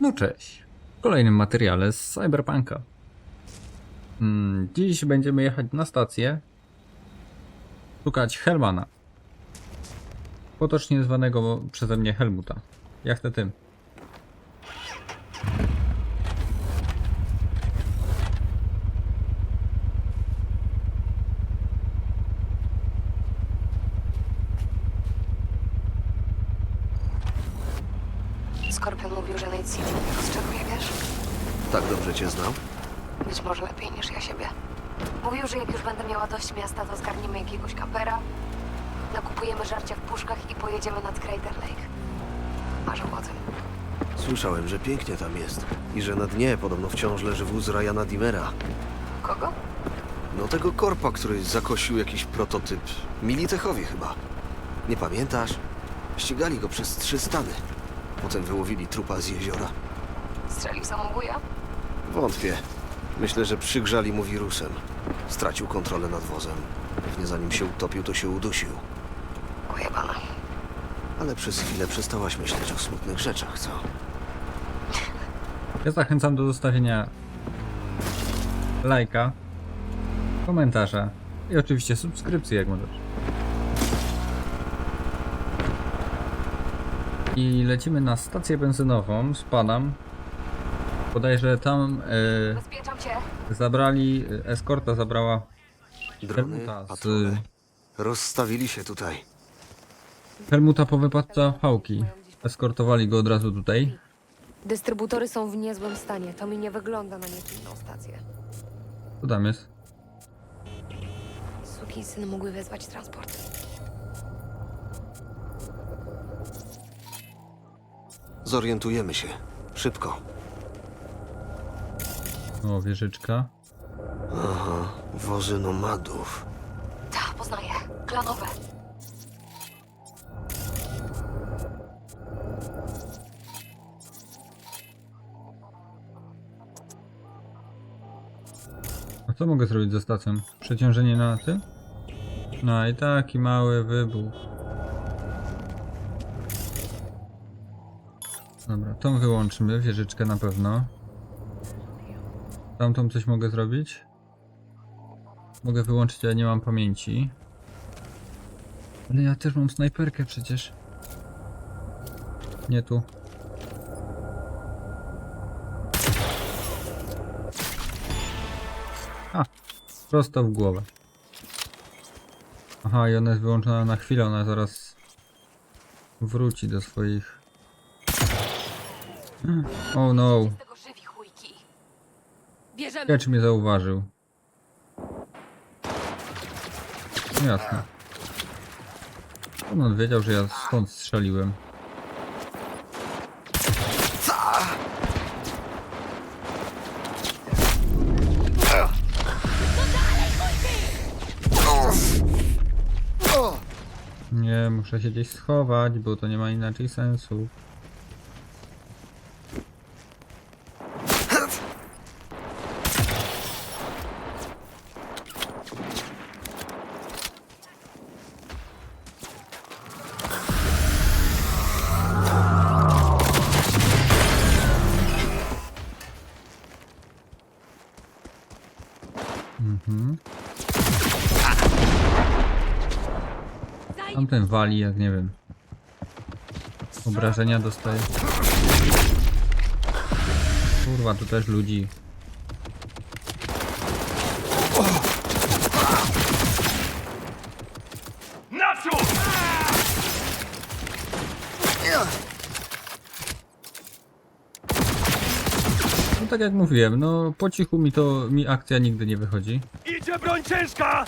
No cześć. W kolejnym materiale z Cyberpunka. Mm, Dziś będziemy jechać na stację. Szukać Helmana. Potocznie zwanego przeze mnie Helmuta. Jak chcę tym. Skorpion mówił, że Night City mnie rozczaruje, wiesz? Tak dobrze cię znał? Być może lepiej niż ja siebie. Mówił, że jak już będę miała dość miasta, to zgarniemy jakiegoś kampera, nakupujemy żarcia w puszkach i pojedziemy nad Crater Lake. Marzył o tym. Słyszałem, że pięknie tam jest. I że na dnie podobno wciąż leży wóz Ryana Dimera. Kogo? No tego korpa, który zakosił jakiś prototyp. Militechowi chyba. Nie pamiętasz? Ścigali go przez trzy stany. Potem wyłowili trupa z jeziora. Strzelił samobuja? Wątpię. Myślę, że przygrzali mu wirusem. Stracił kontrolę nad wozem. Pewnie zanim się utopił, to się udusił. Pojebana. Ale przez chwilę przestałaś myśleć o smutnych rzeczach, co? Ja zachęcam do zostawienia lajka, komentarza i oczywiście subskrypcji jak możesz. I lecimy na stację benzynową z panem. Bodajże tam e, Bezpieczam cię. zabrali, eskorta zabrała Drony, Helmuta z, patrole. Rozstawili się tutaj. Helmuta po wypadce pałki. Eskortowali go od razu tutaj. Dystrybutory są w niezłym stanie. To mi nie wygląda na nieczynną stację. Co tam jest? Sukinsyn mógłby wezwać transport. Zorientujemy się. Szybko. O, wieżyczka. Aha, wozy nomadów. Ta, poznaję. Klanowe. Co mogę zrobić ze stacją? Przeciążenie na tym? No i taki mały wybuch. Dobra, tą wyłączymy, wieżyczkę na pewno. Tamtą coś mogę zrobić? Mogę wyłączyć, ale nie mam pamięci. Ale ja też mam snajperkę przecież. Nie tu. Prosto w głowę. Aha, i ona jest wyłączona na chwilę, ona zaraz wróci do swoich... Oh no. Kecz mnie zauważył. Jasne. On wiedział, że ja stąd strzeliłem. Nie, muszę się gdzieś schować, bo to nie ma inaczej sensu. Wali, jak nie wiem. Obrażenia dostaje. Kurwa, tu też ludzi. No tak jak mówiłem, no po cichu mi to, mi akcja nigdy nie wychodzi. Idzie broń ciężka!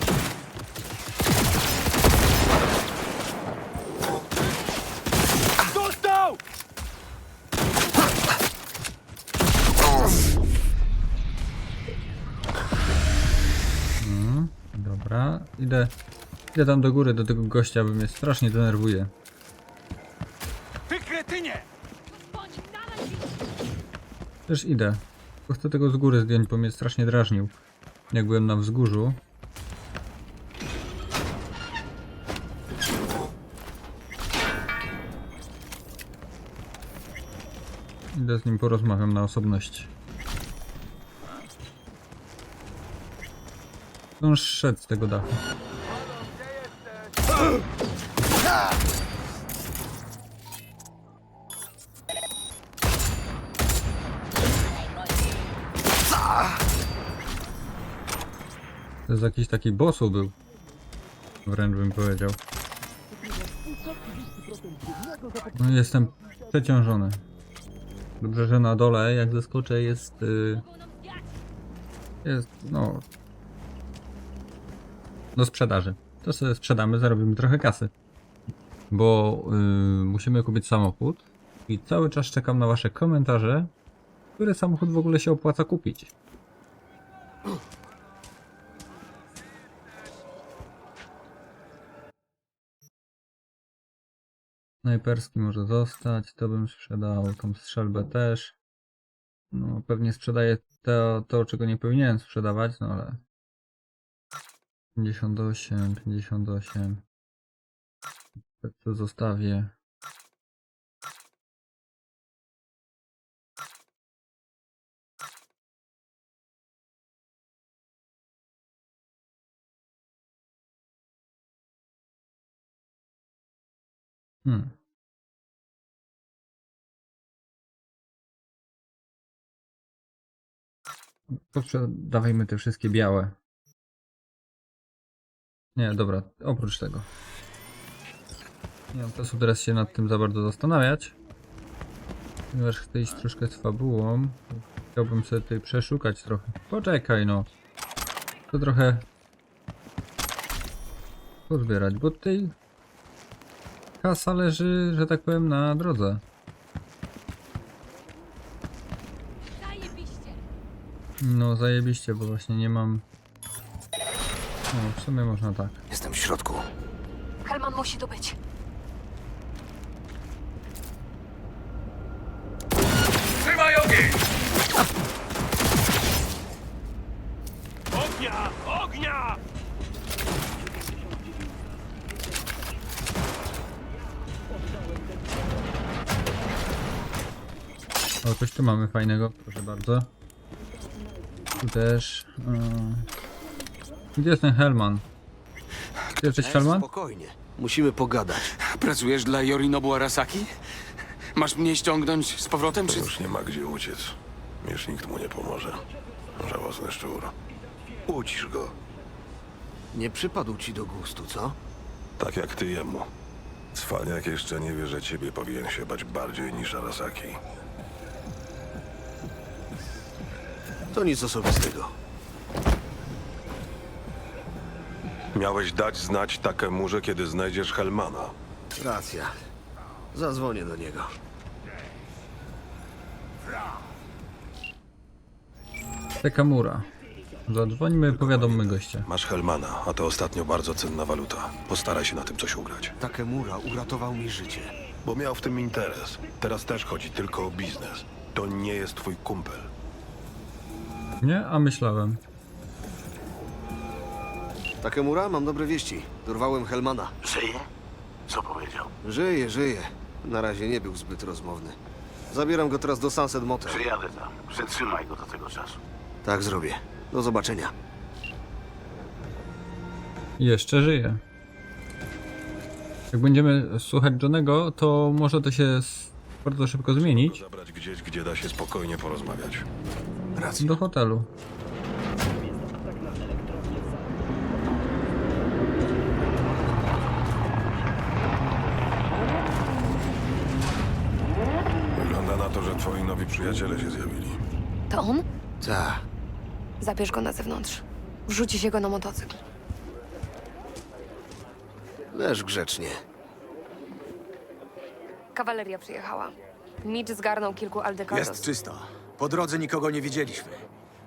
Idę, idę tam do góry do tego gościa, bo mnie strasznie denerwuje. Ty kretynie! Też idę. Tylko chcę tego z góry zdjąć, bo mnie strasznie drażnił. Jak byłem na wzgórzu. Idę z nim porozmawiam na osobności. On szedł z tego dachu. To jest jakiś taki bossu był. Wręcz bym powiedział. No jestem przeciążony. Dobrze, że na dole jak zeskoczę jest... y, jest, no... Do sprzedaży. To sobie sprzedamy, zarobimy trochę kasy. Bo y, musimy kupić samochód i cały czas czekam na wasze komentarze, który samochód w ogóle się opłaca kupić. Snajperski może zostać, to bym sprzedał, tą strzelbę też. No, pewnie sprzedaję to, to, czego nie powinienem sprzedawać, no ale... 58, 58. Tak to zostawię. Hmm. Dawajmy te wszystkie białe. Nie, dobra, oprócz tego. Nie mam czasu teraz się nad tym za bardzo zastanawiać. Ponieważ chcę iść troszkę z fabułą. Chciałbym sobie tutaj przeszukać trochę. Poczekaj no. To trochę... Pozbierać, bo tutaj... Kasa leży, że tak powiem, na drodze. No zajebiście, bo właśnie nie mam... No, w sumie można tak. Jestem w środku. Helman musi tu być. Trzymaj ogień! Ognia! Ognia! O, coś tu mamy fajnego, proszę bardzo. Tu też. e, Gdzie jest ten Helman? Ty jesteś Helman? Spokojnie. Musimy pogadać. Pracujesz dla Yorinobu Arasaki? Masz mnie ściągnąć z powrotem, czy... Już nie ma gdzie uciec. Już nikt mu nie pomoże. Żałosny szczur. Ucisz go, Nie przypadł ci do gustu, co? tak jak ty jemu. Cwaniak jeszcze nie wie, że ciebie powinien się bać bardziej niż Arasaki. To nic osobistego. Miałeś dać znać Takemurze, kiedy znajdziesz Helmana. Racja. Zadzwonię do niego. Tekamura. Zadzwońmy, powiadommy gościa. Masz Helmana, a to ostatnio bardzo cenna waluta. Postaraj się na tym coś ugrać. Takemura uratował mi życie. Bo miał w tym interes. Teraz też chodzi tylko o biznes. To nie jest twój kumpel. Nie? A myślałem. Takemura, mam dobre wieści. Dorwałem Helmana. Żyje? Co powiedział? Żyje, żyje. Na razie nie był zbyt rozmowny. Zabieram go teraz do Sunset Motel. Przyjadę tam. Przetrzymaj go do tego czasu. Tak zrobię. Do zobaczenia. Jeszcze żyje. Jak będziemy słuchać Johnego, to może to się s- bardzo szybko zmienić. Zabrać gdzieś, gdzie da się spokojnie porozmawiać. Racja. Do hotelu. Twoi nowi przyjaciele się zjawili. To on? Ta. Zabierz go na zewnątrz. Wrzuci się go na motocykl. Leż grzecznie. Kawaleria przyjechała. Mitch zgarnął kilku aldekardos. Jest czysto. Po drodze nikogo nie widzieliśmy.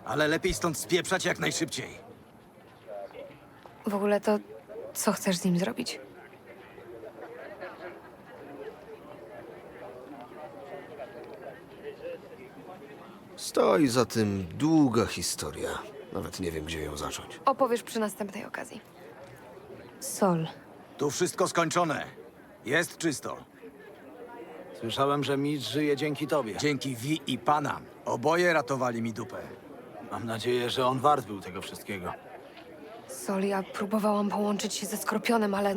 Ale lepiej stąd spieprzać jak najszybciej. W ogóle to co chcesz z nim zrobić? Stoi za tym długa historia. Nawet nie wiem, gdzie ją zacząć. Opowiesz przy następnej okazji. Sol. Tu wszystko skończone. Jest czysto. Słyszałem, że Mitch żyje dzięki tobie. Dzięki Wi i Panam. Oboje ratowali mi dupę. Mam nadzieję, że on wart był tego wszystkiego. Sol, ja próbowałam połączyć się ze Skorpionem, ale...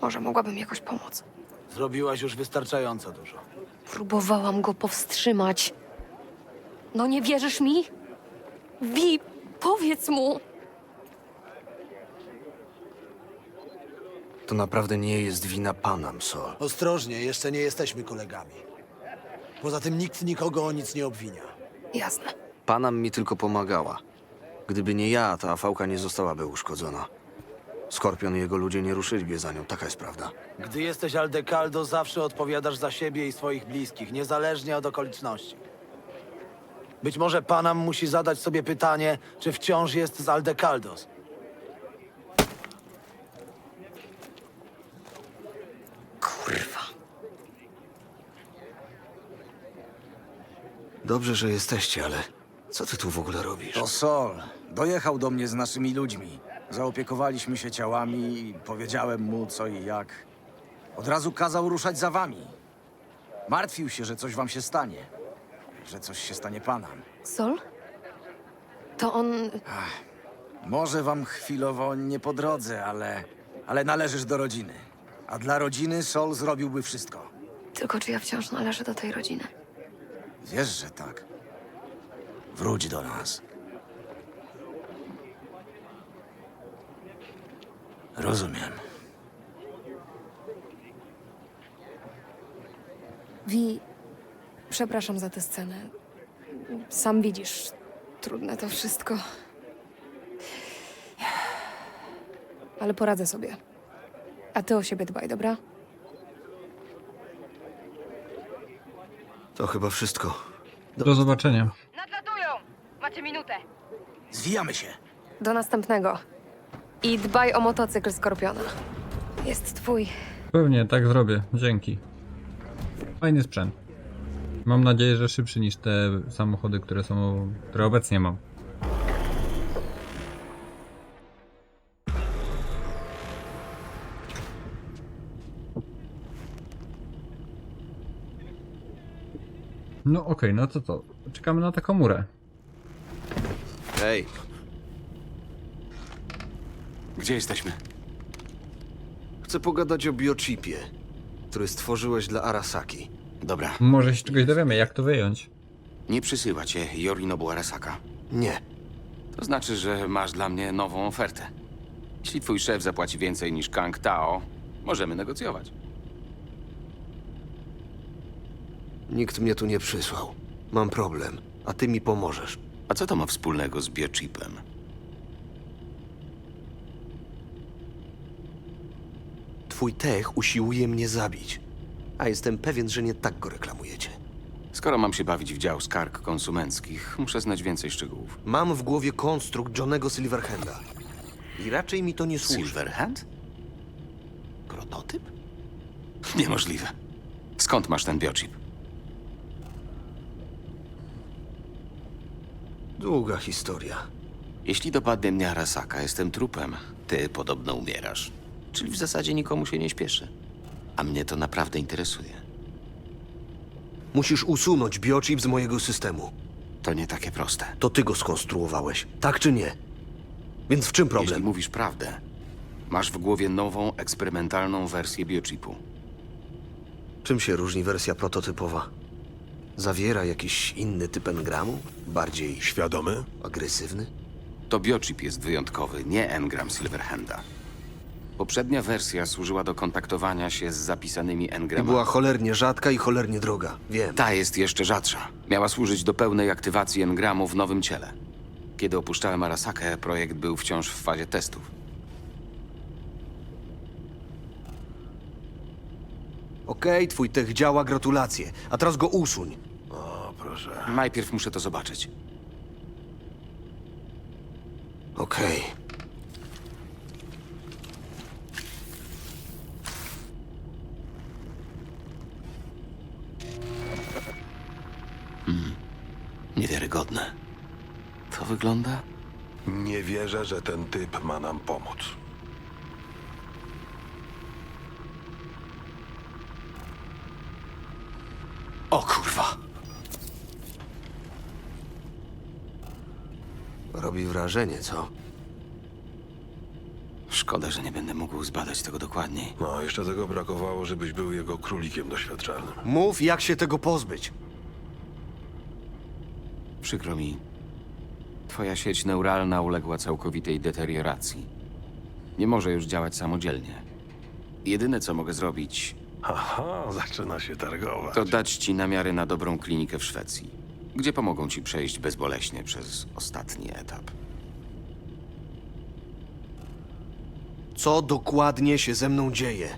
Może mogłabym jakoś pomóc. Zrobiłaś już wystarczająco dużo. Próbowałam go powstrzymać. No nie wierzysz mi? Wi, powiedz mu! To naprawdę nie jest wina Panam, Sol. Ostrożnie, jeszcze nie jesteśmy kolegami. Poza tym nikt nikogo o nic nie obwinia. Jasne. Panam mi tylko pomagała. Gdyby nie ja, ta fałka nie zostałaby uszkodzona. Skorpion i jego ludzie nie ruszyliby za nią, taka jest prawda. Gdy jesteś Aldecaldo, zawsze odpowiadasz za siebie i swoich bliskich, niezależnie od okoliczności. Być może Panam musi zadać sobie pytanie, czy wciąż jest z Aldecaldos. Kurwa. Dobrze, że jesteście, ale co ty tu w ogóle robisz? To Sol. Dojechał do mnie z naszymi ludźmi. Zaopiekowaliśmy się ciałami i powiedziałem mu co i jak. Od razu kazał ruszać za wami. Martwił się, że coś wam się stanie. Że coś się stanie panom. Sol? To on... Może wam chwilowo nie po drodze, ale... Ale należysz do rodziny. A dla rodziny Sol zrobiłby wszystko. Tylko czy ja wciąż należę do tej rodziny? Wiesz, że tak. Wróć do nas. Rozumiem. Wi, przepraszam za tę scenę. Sam widzisz, trudne to wszystko. Ale poradzę sobie. A ty o siebie dbaj, dobra? To chyba wszystko. Do zobaczenia. Nadlatują! Macie minutę. Zwijamy się. Do następnego. I dbaj o motocykl Skorpiona. Jest twój. Pewnie, tak zrobię. Dzięki. Fajny sprzęt. Mam nadzieję, że szybszy niż te samochody, które są, które obecnie mam. No okej, no to co? Czekamy na taką murę. Hej, Gdzie jesteśmy? chcę pogadać o biochipie, który stworzyłeś dla Arasaki. Dobra. Może się czegoś dowiemy, jak to wyjąć. Nie przysyła cię Yorinobu Arasaka. Nie, To znaczy, że masz dla mnie nową ofertę. Jeśli twój szef zapłaci więcej niż Kang Tao, możemy negocjować. nikt mnie tu nie przysłał. Mam problem, a ty mi pomożesz. A co to ma wspólnego z biochipem? Twój tech usiłuje mnie zabić, a jestem pewien, że nie tak go reklamujecie. Skoro mam się bawić w dział skarg konsumenckich, muszę znać więcej szczegółów. Mam w głowie konstrukt Johnego Silverhanda i raczej mi to nie służy. Silverhand? Prototyp? Niemożliwe. Skąd masz ten biochip? Długa historia. Jeśli dopadnie mnie Arasaka, jestem trupem. Ty podobno umierasz. Czyli w zasadzie nikomu się nie śpieszy. A mnie to naprawdę interesuje. Musisz usunąć biochip z mojego systemu. To nie takie proste. To ty go skonstruowałeś, tak czy nie? Więc w czym Jeśli problem? mówisz prawdę, masz w głowie nową, eksperymentalną wersję biochipu. Czym się różni wersja prototypowa? Zawiera jakiś inny typ engramu? Bardziej Świadomy? agresywny? To biochip jest wyjątkowy, nie engram Silverhanda. Poprzednia wersja służyła do kontaktowania się z zapisanymi I engramami. była cholernie rzadka i cholernie droga, wiem. Ta jest jeszcze rzadsza. Miała służyć do pełnej aktywacji engramu w nowym ciele. Kiedy opuszczałem Arasakę, projekt był wciąż w fazie testów. Okej, twój tech działa, gratulacje. A teraz go usuń. O, proszę. Najpierw muszę to zobaczyć. Okej. Niewiarygodne. To wygląda? Nie wierzę, że ten typ ma nam pomóc. O kurwa! Robi wrażenie, co? Szkoda, że nie będę mógł zbadać tego dokładniej. No, jeszcze tego brakowało, żebyś był jego królikiem doświadczalnym. Mów, jak się tego pozbyć. Przykro mi. Twoja sieć neuralna uległa całkowitej deterioracji. Nie może już działać samodzielnie. Jedyne, co mogę zrobić, Aha, zaczyna się targować. to dać ci namiary na dobrą klinikę w Szwecji, gdzie pomogą ci przejść bezboleśnie przez ostatni etap. Co dokładnie się ze mną dzieje?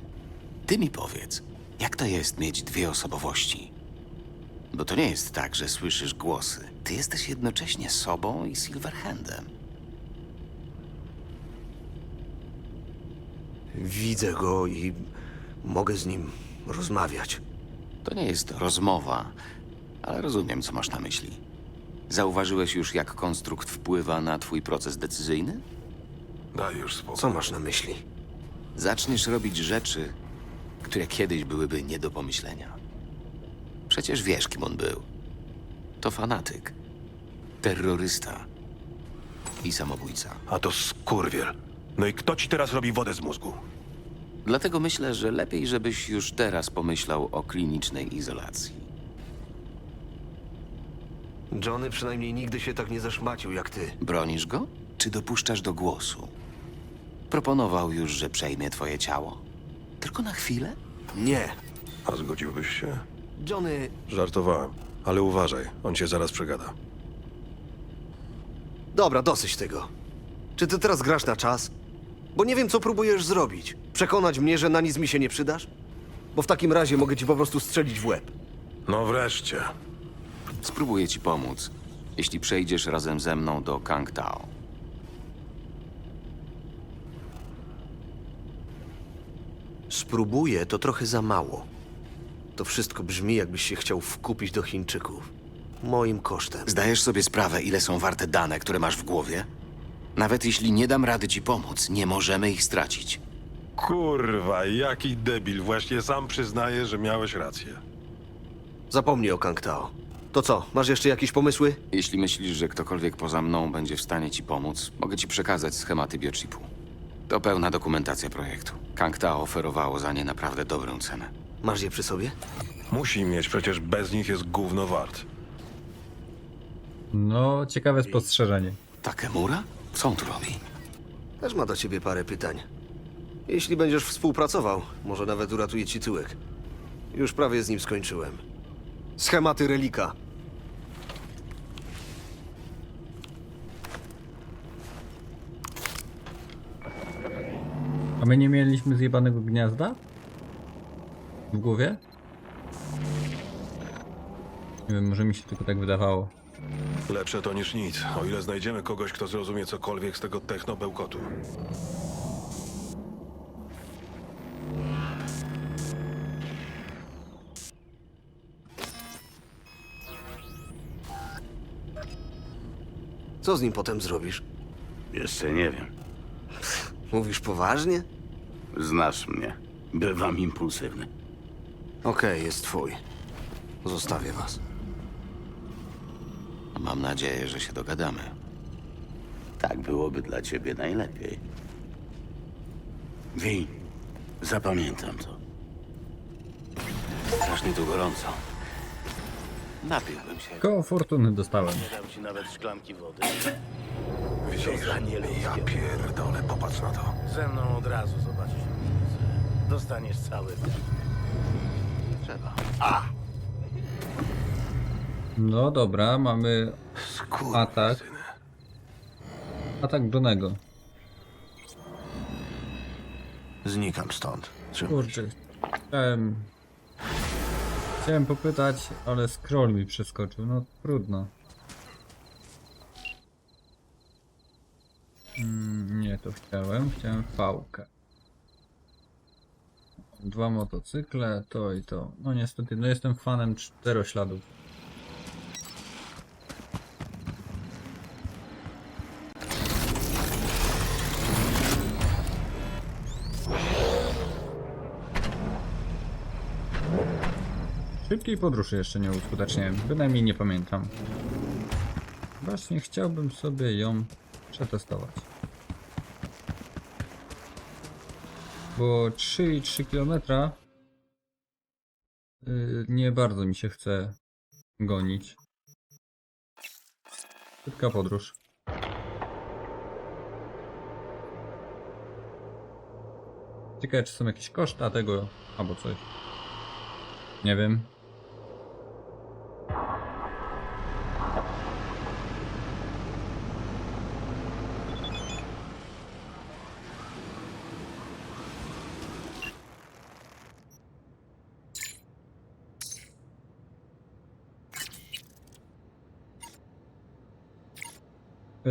Ty mi powiedz, jak to jest mieć dwie osobowości? Bo to nie jest tak, że słyszysz głosy. Ty jesteś jednocześnie sobą i Silverhandem. Widzę go i mogę z nim rozmawiać. To nie jest rozmowa, ale rozumiem, co masz na myśli. Zauważyłeś już, jak konstrukt wpływa na twój proces decyzyjny? Daj już spokój. Co masz na myśli? Zaczniesz robić rzeczy, które kiedyś byłyby nie do pomyślenia. Przecież wiesz, kim on był. To fanatyk, terrorysta i samobójca. A to skurwiel. No i kto ci teraz robi wodę z mózgu? Dlatego myślę, że lepiej, żebyś już teraz pomyślał o klinicznej izolacji. Johnny przynajmniej nigdy się tak nie zaszmacił jak ty. Bronisz go, czy dopuszczasz do głosu? Proponował już, że przejmie twoje ciało. Tylko na chwilę? Nie. A zgodziłbyś się? Johnny, Żartowałem. Ale uważaj, on cię zaraz przegada. dobra, dosyć tego. Czy ty teraz grasz na czas? Bo nie wiem, co próbujesz zrobić. Przekonać mnie, że na nic mi się nie przydasz? Bo w takim razie mogę ci po prostu strzelić w łeb. No wreszcie. Spróbuję ci pomóc, jeśli przejdziesz razem ze mną do Kang Tao. Spróbuję, to trochę za mało. To wszystko brzmi, jakbyś się chciał wkupić do Chińczyków. Moim kosztem. Zdajesz sobie sprawę, ile są warte dane, które masz w głowie? Nawet jeśli nie dam rady ci pomóc, nie możemy ich stracić. Kurwa, jaki debil. Właśnie sam przyznaje, że miałeś rację. Zapomnij o Kang Tao. To co, masz jeszcze jakieś pomysły? Jeśli myślisz, że ktokolwiek poza mną będzie w stanie ci pomóc, mogę ci przekazać schematy biochipu. To pełna dokumentacja projektu. Kang Tao oferowało za nie naprawdę dobrą cenę. Masz je przy sobie? Musi mieć, przecież bez nich jest gówno wart. No, ciekawe spostrzeżenie. Takemura? Co on tu robi? Też ma do ciebie parę pytań. Jeśli będziesz współpracował, może nawet uratuje ci tyłek. Już prawie z nim skończyłem. Schematy relika. A my nie mieliśmy zjebanego gniazda? W głowie? Nie wiem, może mi się tylko tak wydawało. Lepsze to niż nic, o ile znajdziemy kogoś, kto zrozumie cokolwiek z tego techno-bełkotu. Co z nim potem zrobisz? Jeszcze nie wiem. Mówisz poważnie? Znasz mnie. Bywam impulsywny. Okej, jest twój. Zostawię was. Mam nadzieję, że się dogadamy. Tak byłoby dla ciebie najlepiej. Wi, zapamiętam to. Strasznie tu gorąco. Napiłbym się. Koło fortuny dostałem. Nie dał ci nawet szklanki wody. Widzisz? Ja pierdolę, popatrz na to. Ze mną od razu zobaczysz różnicę. Dostaniesz cały. Trzeba. No dobra, mamy atak. Atak Johnego. Znikam stąd. Trzymaj Kurczę, chciałem... Chciałem popytać, ale scroll mi przeskoczył, no trudno. Mm, nie, to chciałem, chciałem fałkę. Dwa motocykle, to i to. No niestety, no jestem fanem czterośladów. szybkiej podróży jeszcze nie uskuteczniłem, bynajmniej nie pamiętam. Właśnie chciałbym sobie ją przetestować. Bo 3,3 km yy, nie bardzo mi się chce gonić. Szybka podróż. Ciekawe, czy są jakieś koszta tego, albo coś. Nie wiem.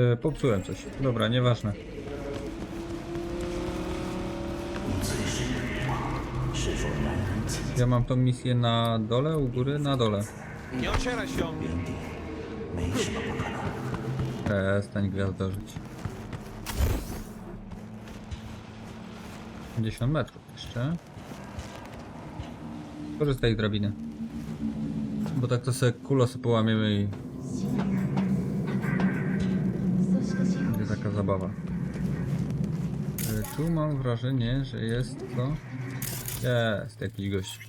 E, popsułem coś. Dobra, nieważne. Ja mam tą misję na dole, u góry, na dole. Nie ocieraj się o mnie. Przestań gwiazdorzyć. 50 metrów jeszcze. Korzystaj z drabiny. Bo tak to sobie kulosy połamiemy i... zabawa. E, Tu mam wrażenie, że jest co? Jest jakiś gość.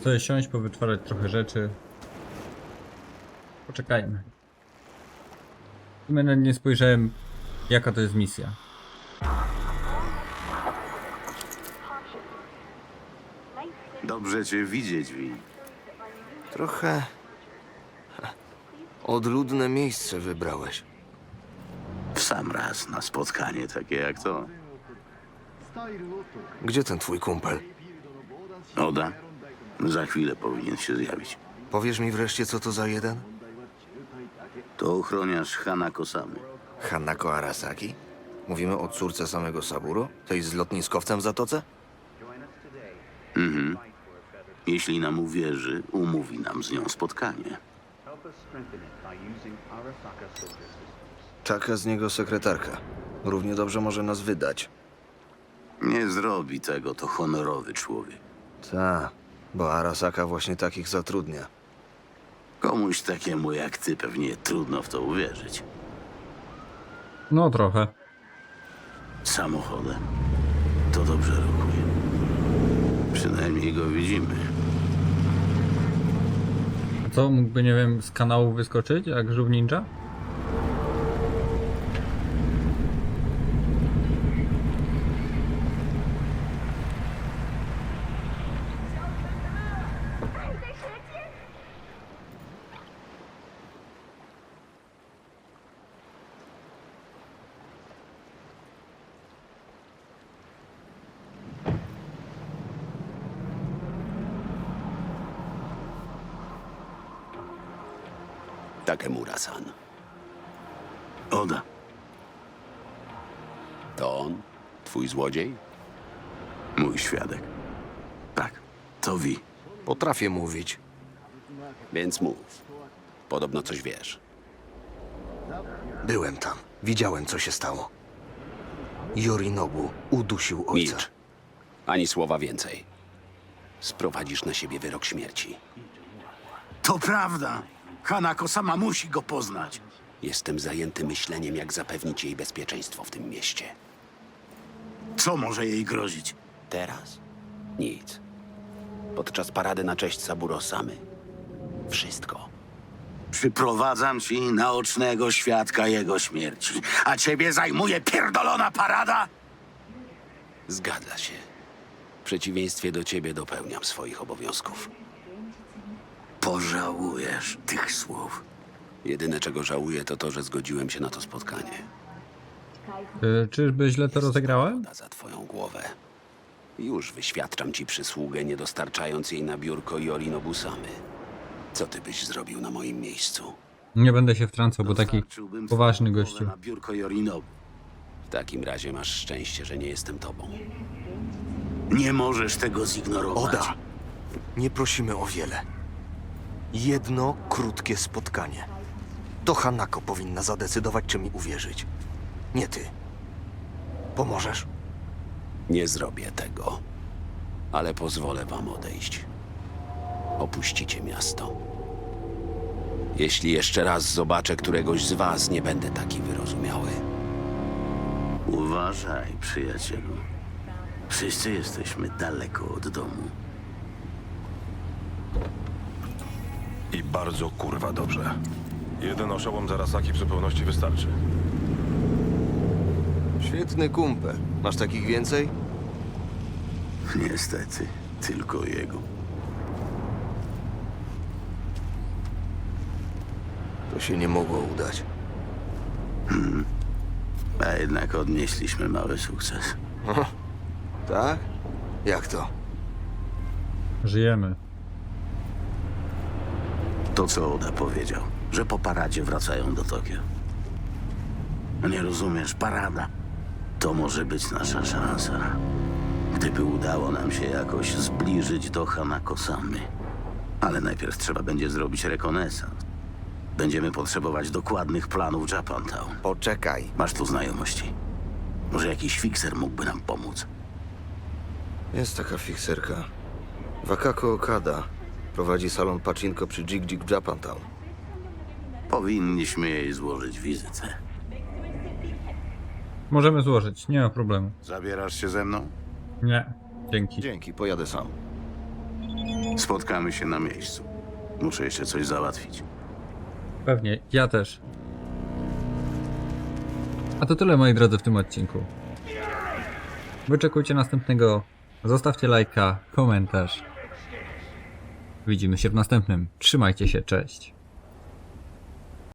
Chcę siąść, powytwarzać trochę rzeczy. Poczekajmy. W sumie nie spojrzałem, jaka to jest misja. Dobrze cię widzieć, Wi. Trochę... Odludne miejsce wybrałeś. W sam raz na spotkanie takie jak to. Gdzie ten twój kumpel? Oda, za chwilę powinien się zjawić. Powiesz mi wreszcie, co to za jeden? To ochroniarz Hanako Samy. Hanako Arasaki? Mówimy o córce samego Saburo? Tej z lotniskowcem w zatoce? Mhm. Jeśli nam uwierzy, umówi nam z nią spotkanie. Taka z niego sekretarka. Równie dobrze może nas wydać. Nie zrobi tego, to honorowy człowiek. Ta, bo Arasaka właśnie takich zatrudnia. Komuś takiemu jak ty pewnie trudno w to uwierzyć. No trochę. Samochodem. To dobrze rokuje. Przynajmniej go widzimy. Co, mógłby, nie wiem, z kanału wyskoczyć, jak żółw ninja? Takemura-san. Oda. To on? Twój złodziej? Mój świadek. Tak, to Wi. Potrafię mówić. Więc mów. Podobno coś wiesz. Byłem tam. Widziałem, co się stało. Yorinobu udusił ojca. Milcz. Ani słowa więcej. Sprowadzisz na siebie wyrok śmierci. To prawda. Hanako sama musi go poznać. Jestem zajęty myśleniem, jak zapewnić jej bezpieczeństwo w tym mieście. Co może jej grozić? Teraz? Nic. Podczas parady na cześć Saburo Samy. Wszystko. Przyprowadzam ci naocznego świadka jego śmierci, a ciebie zajmuje pierdolona parada? Zgadza się. W przeciwieństwie do ciebie dopełniam swoich obowiązków. Pożałujesz tych słów. Jedyne, czego żałuję, to to, że zgodziłem się na to spotkanie. Yy, czyżby źle to rozegrałem? Za twoją głowę. Już wyświadczam ci przysługę, nie dostarczając jej na biurko Yorinobu Samy. Co ty byś zrobił na moim miejscu? Nie będę się wtrącał, bo taki Dostarczyłbym poważny twoją gościu. Na biurko Yorinobu. W takim razie masz szczęście, że nie jestem tobą. Nie możesz tego zignorować. Oda! Nie prosimy o wiele. Jedno krótkie spotkanie. To Hanako powinna zadecydować, czy mi uwierzyć. Nie ty. Pomożesz? Nie zrobię tego, ale pozwolę wam odejść. Opuścicie miasto. Jeśli jeszcze raz zobaczę któregoś z was, nie będę taki wyrozumiały. Uważaj, przyjacielu. Wszyscy jesteśmy daleko od domu. I bardzo kurwa dobrze. Jeden oszołom Zarasaki w zupełności wystarczy. Świetny kumpel. Masz takich więcej? Niestety, tylko jego. To się nie mogło udać. A jednak odnieśliśmy mały sukces. Tak? Jak to? Żyjemy. To, co Oda powiedział, że po paradzie wracają do Tokio. Nie rozumiesz, parada to może być nasza szansa. Gdyby udało nam się jakoś zbliżyć do Hanako-samy. Ale najpierw trzeba będzie zrobić rekonesans. Będziemy potrzebować dokładnych planów Japantown. Poczekaj. Masz tu znajomości. Może jakiś fikser mógłby nam pomóc. Jest taka fikserka. Wakako Okada. Prowadzi salon pachinko przy Jig Jig w Japantown. Powinniśmy jej złożyć wizytę. Możemy złożyć, nie ma problemu. Zabierasz się ze mną? Nie, dzięki. Dzięki, pojadę sam. Spotkamy się na miejscu. Muszę jeszcze coś załatwić. Pewnie, ja też. A to tyle moi drodzy w tym odcinku. Wyczekujcie następnego. Zostawcie lajka, komentarz. Widzimy się w następnym. Trzymajcie się, cześć.